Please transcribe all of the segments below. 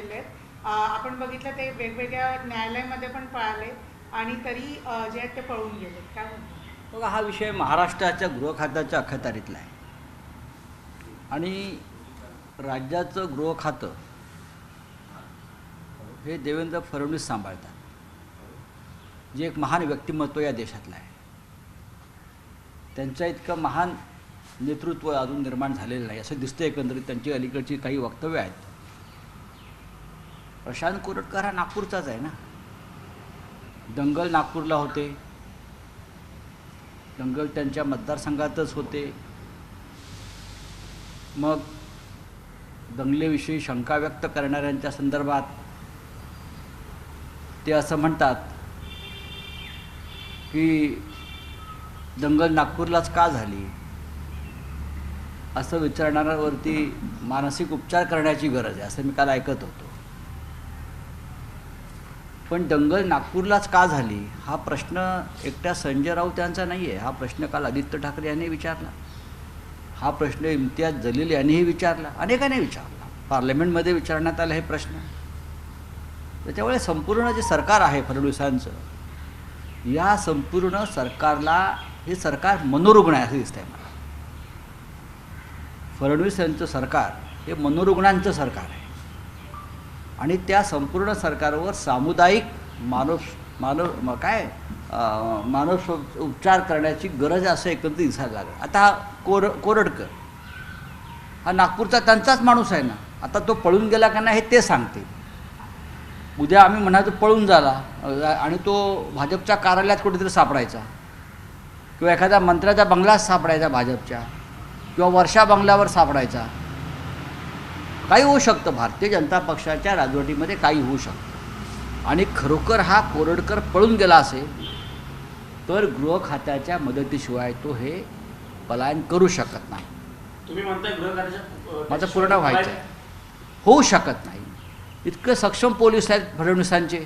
गेले आहेत आपण बघितलं ते वेगवेगळ्या न्यायालयामध्ये पण पळाले आणि तरी जे आहेत ते पळून गेले काय म्हणतो? बघा हा विषय महाराष्ट्राच्या गृहखात्याच्या अखत्यारीतला आहे. आणि राज्याचं गृह खातं हे देवेंद्र फडणवीस सांभाळतात. जे एक महान व्यक्तिमत्व या देशातलं आहे. त्यांच्या इतकं महान नेतृत्व अजून निर्माण झालेलं नाही. असं दिसतं एकंदरीत. त्यांची अलीकडची काही वक्तव्य आहेत. प्रशांत कोरटकर हा नागपूरचाच आहे ना? दंगल नागपूरला होते. दंगल त्यांच्या मतदारसंघातच होते. मग दंगलेविषयी शंका व्यक्त करणाऱ्यांच्या संदर्भात ते असं म्हणतात की दंगल नागपूरलाच का झाली? असं विचारणाऱ्यावरती मानसिक उपचार करण्याची गरज आहे असं मी काल ऐकत होतो. पण दंगल नागपूरलाच का झाली? हा प्रश्न एकट्या संजय राऊत यांचा नाही आहे हा प्रश्न काल आदित्य ठाकरे यांनी विचारला. हा प्रश्न इम्तियाज जलील यांनीही विचारला. अनेकांनी विचारला. पार्लमेंटमध्ये विचारण्यात आला हे प्रश्न. त्याच्यामुळे संपूर्ण जे सरकार आहे फडणवीसांचं या संपूर्ण सरकारला हे सरकार मनोरुग्ण आहे असं दिसतंय मला. फडणवीस यांचं सरकार हे मनोरुग्णांचं सरकार आहे. आणि त्या संपूर्ण सरकारवर सामुदायिक मानव मानव काय मानव मानस उपचार करण्याची गरज असं एकत्रित दिसायला लागलं. आता हा कोर कोरडकर हा नागपूरचा त्यांचाच माणूस आहे ना? आता तो पळून गेला का नाही हे ते सांगते उद्या आम्ही म्हणायचो पळून झाला आणि तो भाजपच्या कार्यालयात कुठेतरी सापडायचा. किंवा एखाद्या मंत्र्याचा बंगलाच सापडायचा भाजपच्या किंवा वर्षा बंगल्यावर सापडायचा. काही होऊ शकतं. भारतीय जनता पक्षाच्या राजवटीमध्ये काही होऊ शकतं. आणि खरोखर हा कोरडकर पळून गेला असेल तर गृह खात्याच्या मदतीशिवाय तो हे पलायन करू शकत नाही. तुम्ही खात्याच्या माझं पूर्ण व्हायचं आहे होऊ शकत नाही. इतकं सक्षम पोलीस आहेत फडणवीसांचे.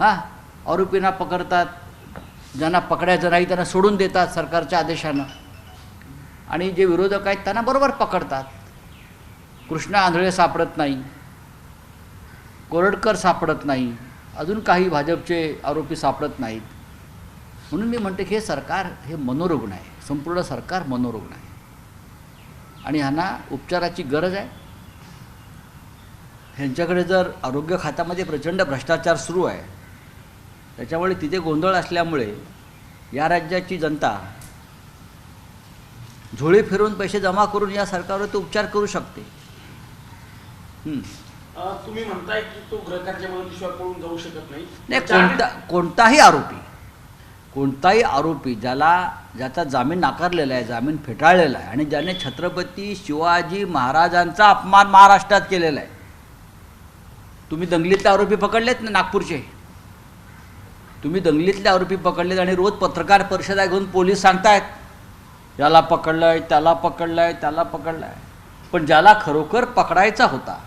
हां? आरोपींना पकडतात. ज्यांना पकडायचं नाही त्यांना सोडून देतात सरकारच्या आदेशानं. आणि जे विरोधक आहेत त्यांना बरोबर पकडतात. कृष्णा आंधळे सापडत नाही. कोरडकर सापडत नाही. अजून काही भाजपचे आरोपी सापडत नाहीत. म्हणून मी म्हणते की हे सरकार हे मनोरुग्ण आहे. संपूर्ण सरकार मनोरुग्ण आहे. आणि ह्यांना उपचाराची गरज आहे. ह्यांच्याकडे जर आरोग्य खात्यामध्ये प्रचंड भ्रष्टाचार सुरू आहे त्याच्यामुळे तिथे गोंधळ असल्यामुळे या राज्याची जनता झोळी फिरून पैसे जमा करून या सरकारवर तो उपचार करू शकते. तुम्ही म्हणताय की तो खात्याच्या मदतीशिवाय पळून जाऊ शकत नाही. नाही कोणता कोणताही आरोपी कोणताही आरोपी ज्याला ज्याचा जामीन नाकारलेला आहे जामीन फेटाळलेला आहे आणि ज्याने छत्रपती शिवाजी महाराजांचा अपमान महाराष्ट्रात केलेला आहे. तुम्ही दंगलीतले आरोपी पकडलेत ना नागपूरचे? तुम्ही दंगलीतले आरोपी पकडलेत आणि रोज पत्रकार परिषदा घेऊन पोलीस सांगतायत याला पकडलंय त्याला पकडलंय त्याला पकडलंय. पण ज्याला खरोखर पकडायचा होता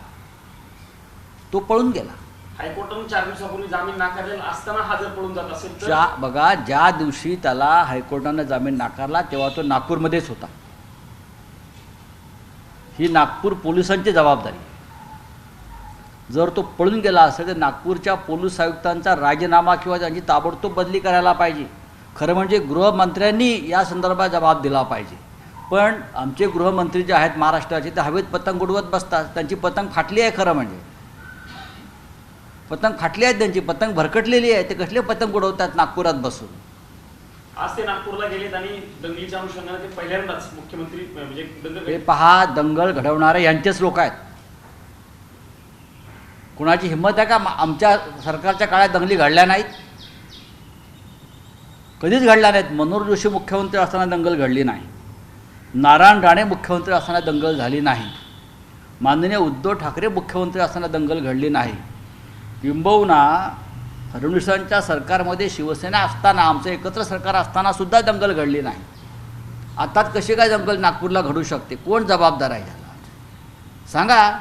तो पळून गेला. हायकोर्टाने चार दिवसापूर्वी जामीन नाकारलेला असताना हा जर पळून जात असेल ज्या बघा ज्या दिवशी त्याला हायकोर्टानं जामीन नाकारला तेव्हा तो नागपूरमध्येच होता. ही नागपूर पोलिसांची जबाबदारी. जर तो पळून गेला असेल तर नागपूरच्या पोलीस आयुक्तांचा राजीनामा किंवा त्यांची ताबडतोब बदली करायला पाहिजे. खरं म्हणजे गृहमंत्र्यांनी या संदर्भात जबाब दिला पाहिजे. पण आमचे गृहमंत्री जे आहेत महाराष्ट्राचे ते हवेत पतंग उडवत बसतात. त्यांची पतंग फाटली आहे खरं म्हणजे. पतंग फाटली आहेत त्यांची पतंग भरकटलेली आहे. ते कसले पतंग उडवतात नागपुरात बसून? आज ते नागपूरला गेलेत आणि दंगलीच्या अनुषंगाने ते पहिल्यांदाच मुख्यमंत्री म्हणजे हे पहा दंगल घडवणारे यांचेच लोक आहेत. कुणाची हिंमत आहे का? मा- आमच्या सरकारच्या काळात दंगली घडल्या नाहीत. कधीच घडल्या नाहीत. मनोहर जोशी मुख्यमंत्री असताना दंगल घडली नाही. नारायण राणे मुख्यमंत्री असताना दंगल झाली नाही. माननीय उद्धव ठाकरे मुख्यमंत्री असताना दंगल घडली नाही. किंबहुना फडणवीसांच्या सरकारमध्ये शिवसेना असताना आमचं एकत्र सरकार असताना सुद्धा दंगल घडली नाही. आता कशी काय दंगल नागपूरला घडू शकते? कोण जबाबदार आहे ह्याला सांगा.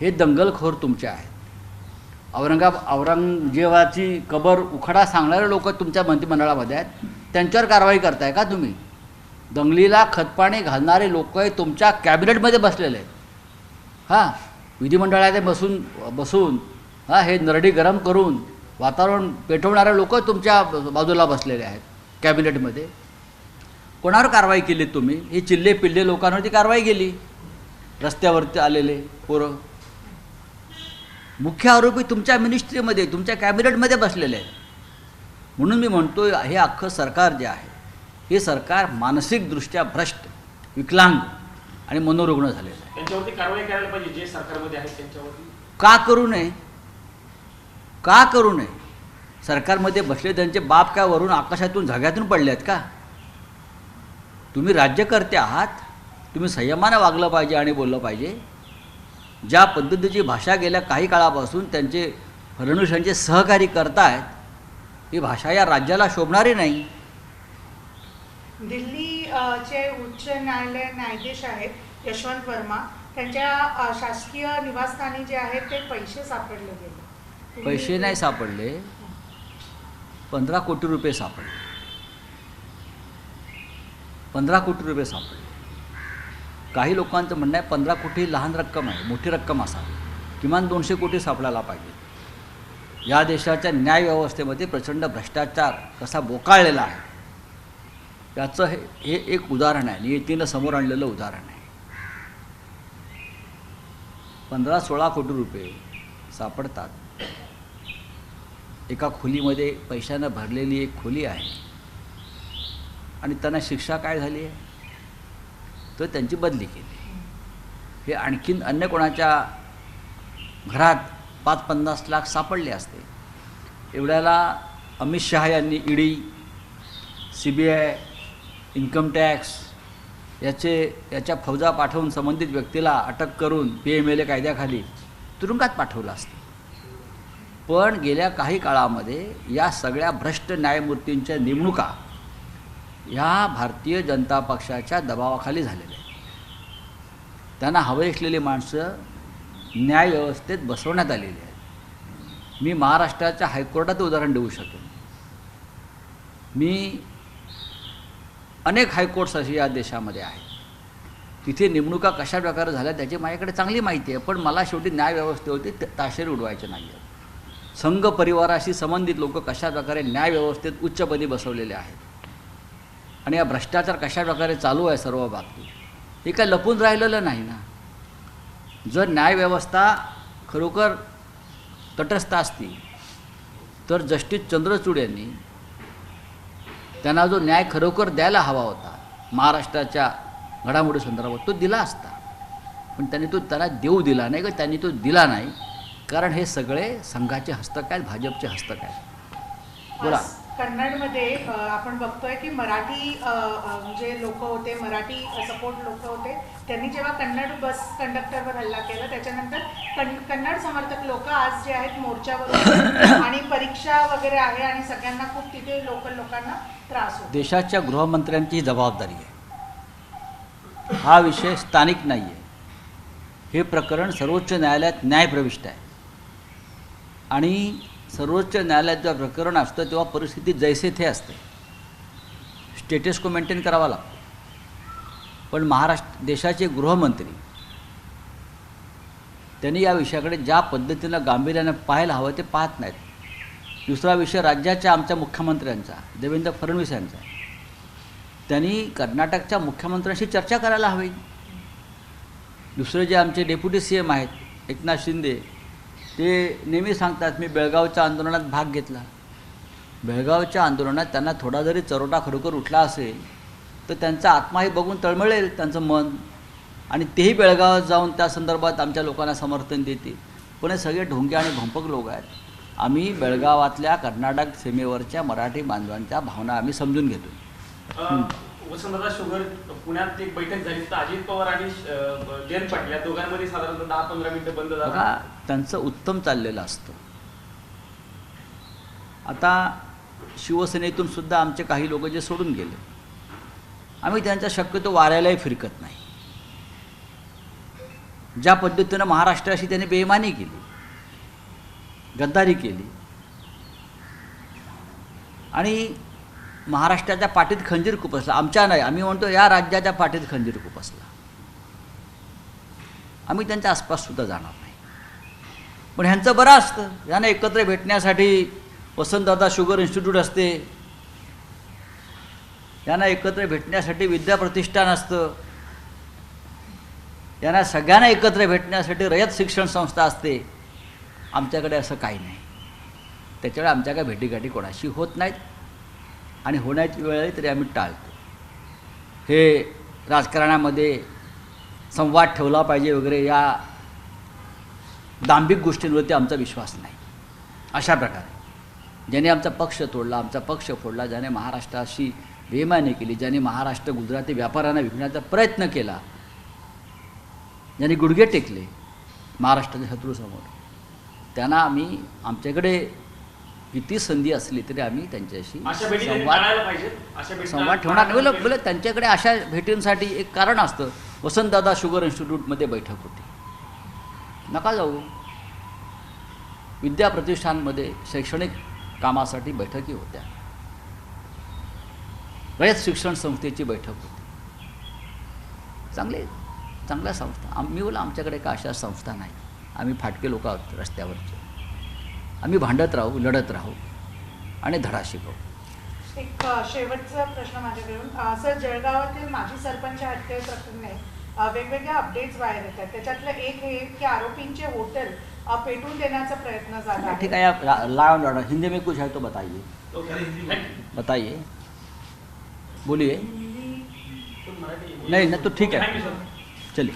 हे दंगलखोर तुमचे आहेत. औरंगाब औरंगजेबाची कबर उखडा सांगणारे लोक तुमच्या मंत्रिमंडळामध्ये आहेत. त्यांच्यावर कारवाई करताय का तुम्ही? दंगलीला खतपाणी घालणारे लोक तुमच्या कॅबिनेटमध्ये बसलेले आहेत. हां. विधिमंडळात बसून बसून हां हे नरडी गरम करून वातावरण पेटवणारे लोक तुमच्या बाजूला बसलेले आहेत कॅबिनेटमध्ये. कोणावर कारवाई केली तुम्ही? हे चिल्ले पिल्ले लोकांवरती कारवाई केली? रस्त्यावरती आलेले पोरं. मुख्य आरोपी तुमच्या मिनिस्ट्रीमध्ये तुमच्या कॅबिनेटमध्ये बसलेले आहेत. म्हणून मी म्हणतो हे अख्खं सरकार जे आहे हे सरकार मानसिकदृष्ट्या भ्रष्ट विकलांग. आणि मनोरुग्ण झालेलं आहे त्यांच्यावरती कारवाई करायला पाहिजे जे सरकारमध्ये आहेत त्यांच्यावरती. का करू नये? का करू नये? सरकारमध्ये बसले त्यांचे बाप काय वरून आकाशातून झग्यातून पडले आहेत का? तुम्ही राज्यकर्ते आहात तुम्ही संयमानं वागलं पाहिजे आणि बोललं पाहिजे. ज्या पद्धतीची भाषा गेल्या काही काळापासून त्यांचे फडणवीस यांचे सहकारी करतायत ही भाषा या राज्याला शोभणारी नाही. दिल्ली चे उच्च न्यायालय न्यायाधीश आहेत यशवंत वर्मा. त्यांच्या शासकीय निवासस्थानी जे आहेत ते पैसे सापडले गेले. पैसे नाही सापडले. पंधरा कोटी रुपये सापडले. पंधरा कोटी रुपये सापडले. काही लोकांचं म्हणणं आहे पंधरा कोटी लहान रक्कम आहे मोठी रक्कम असावी. किमान दोनशे कोटी सापडायला पाहिजे. या देशाच्या न्यायव्यवस्थेमध्ये प्रचंड भ्रष्टाचार कसा बोकाळलेला आहे याचं हे हे एक उदाहरण आहे. नियतीनं समोर आणलेलं उदाहरण आहे. पंधरा सोळा कोटी रुपये सापडतात. एका खोलीमध्ये पैशानं भरलेली एक खोली आहे. आणि त्यांना शिक्षा काय झाली आहे? तर त्यांची बदली केली हे आणखीन अन्य कोणाच्या घरात पाच पन्नास लाख सापडले असते. एवढ्याला अमित शहा यांनी ED C B I income tax याचे याच्या फौजा पाठवून संबंधित व्यक्तीला अटक करून पी एम एल ए कायद्याखाली तुरुंगात पाठवलं असतं. पण गेल्या काही काळामध्ये या सगळ्या भ्रष्ट न्यायमूर्तींच्या नेमणुका ह्या भारतीय जनता पक्षाच्या दबावाखाली झालेल्या आहेत. त्यांना हवे असलेली माणसं न्यायव्यवस्थेत बसवण्यात आलेली आहेत. मी महाराष्ट्राच्या हायकोर्टाचं उदाहरण देऊ शकेन मी अनेक हायकोर्ट्स असे या देशामध्ये आहेत. तिथे नेमणुका कशा प्रकारे झाल्या त्याची माझ्याकडे चांगली माहिती आहे पण मला शेवटी न्यायव्यवस्थेवरती त- उडवायचे नाही आहेत संघ परिवाराशी संबंधित लोक कशा प्रकारे न्यायव्यवस्थेत उच्चपदी बसवलेले आहेत? आणि हा भ्रष्टाचार कशा प्रकारे चालू आहे सर्व बाबतीत हे काय लपून राहिलेलं नाही ना? जर न्यायव्यवस्था खरोखर तटस्थ असती तर जस्टिस चंद्रचूड यांनी त्यांना जो न्याय खरोखर द्यायला हवा होता महाराष्ट्राच्या घडामोडी संदर्भात तो दिला असता. पण त्यांनी तो त्याला देऊ दिला नाही का त्यांनी तो दिला नाही. कारण हे सगळे संघाचे हस्तक आहेत भाजपचे हस्तक आहेत. बोला. कन्नडमध्ये आपण बघतोय की मराठी जे लोक होते मराठी सपोर्ट लोक होते त्यांनी जेव्हा कन्नड बस कंडक्टरवर हल्ला केला त्याच्यानंतर कन- कन्नड समर्थक लोक आज जे आहेत मोर्चावर आणि परीक्षा वगैरे आहे आणि सगळ्यांना खूप तिथे लोकल लोकांना त्रास होतो. देशाच्या गृहमंत्र्यांची जबाबदारी आहे. हा विषय स्थानिक नाही आहे हे प्रकरण सर्वोच्च न्यायालयात न्यायप्रविष्ट आहे. आणि सर्वोच्च न्यायालयात जेव्हा प्रकरण असतं तेव्हा परिस्थिती जैसे थे असते. स्टेटस को मेंटेन करावा लागतो. पण महाराष्ट्र देशाचे गृहमंत्री त्यांनी या विषयाकडे ज्या पद्धतीनं गांभीर्यानं पाहायला हवं ते पाहत नाहीत. दुसरा विषय राज्याच्या आमच्या मुख्यमंत्र्यांचा देवेंद्र फडणवीस यांचा. त्यांनी कर्नाटकच्या मुख्यमंत्र्यांशी चर्चा करायला हवी. दुसरे जे आमचे डेप्युटी सी एम आहेत एकनाथ शिंदे ते नेहमी सांगतात मी बेळगावच्या आंदोलनात भाग घेतला. बेळगावच्या आंदोलनात त्यांना थोडा जरी चरोटा खरोखर उठला असेल तर त्यांचा आत्माही बघून तळमळेल त्यांचं मन. आणि तेही बेळगावात जाऊन त्या संदर्भात आमच्या लोकांना समर्थन देतील. पण हे सगळे ढोंगे आणि भंपक लोक आहेत. आम्ही बेळगावातल्या कर्नाटक सीमेवरच्या मराठी बांधवांच्या भावना आम्ही समजून घेतो वसंतदादा शुगर पुण्यात एक बैठक झाली. तर अजित पवार आणि जयंत पाटील या दोघांमध्ये साधारणतः दहा पंधरा मिनिटं बंद झाला. त्यांचं उत्तम चाललेलं असतं. आता शिवसेनेतून सुद्धा आमचे काही लोक जे सोडून गेले आम्ही त्यांच्या शक्यतो वाऱ्यालाही फिरकत नाही. ज्या पद्धतीनं महाराष्ट्राशी त्यांनी बेमानी केली गद्दारी केली आणि महाराष्ट्राच्या पाठीत खंजीर खुपसला आमच्या नाही. आम्ही म्हणतो या राज्याच्या पाठीत खंजीर खुपसला आम्ही त्यांच्या आसपास सुद्धा जाणार नाही. पण ह्यांचं बरं असतं. यांना एकत्र भेटण्यासाठी वसंतदादा शुगर इन्स्टिट्यूट असते. यांना एकत्र भेटण्यासाठी विद्याप्रतिष्ठान असतं. यांना सगळ्यांना एकत्र भेटण्यासाठी रयत शिक्षण संस्था असते. आमच्याकडे असं काही नाही. त्याच्यामुळे आमच्याकडे भेटीगाठी कोणाशी होत नाहीत. आणि होण्याची वेळ आली तरी आम्ही टाळतो. हे राजकारणामध्ये संवाद ठेवला पाहिजे वगैरे या दांभिक गोष्टींवरती आमचा विश्वास नाही. अशा प्रकारे. ज्याने आमचा पक्ष तोडला आमचा पक्ष फोडला ज्याने महाराष्ट्राशी बेमानी केली ज्याने महाराष्ट्र गुजराती व्यापाऱ्यांना विकण्याचा प्रयत्न केला ज्यांनी गुडघे टेकले महाराष्ट्राच्या शत्रूसमोर त्यांना आम्ही आमच्याकडे किती संधी असली तरी आम्ही त्यांच्याशी संवाद संवाद ठेवणार नाही. बोला बोला त्यांच्याकडे अशा भेटींसाठी एक कारण असतं. वसंतदादा शुगर इन्स्टिट्यूटमध्ये बैठक होती. नका जाऊ. विद्या प्रतिष्ठानमध्ये शैक्षणिक कामासाठी बैठकी होत्या. रयत शिक्षण संस्थेची बैठक होती. चांगले चांगल्या संस्था. आम मी बोला आमच्याकडे का अशा संस्था नाही. आम्ही फाटके लोक आहोत रस्त्यावरचे. आम्ही भांडत राहू लढत राहू आणि धडा शिकवू. एक शेवटचा प्रश्न माझ्याकडून. सर जळगावातील माजी सरपंच हत्या प्रकरणी अ, वेगवेगळ्या अपडेट्स बाहेर येतात. त्याच्यातलं एक हे की आरोपींचे हॉटेल अ, पेटवून देण्याचा प्रयत्न झाला ठीक आहे. है आप ला- लाओ लड़ो हिंदी में कुछ है तो बताइए. थँक्यू. बताइए. बोलिए. नहीं ना तो ठीक है. थँक्यू सर चलिए.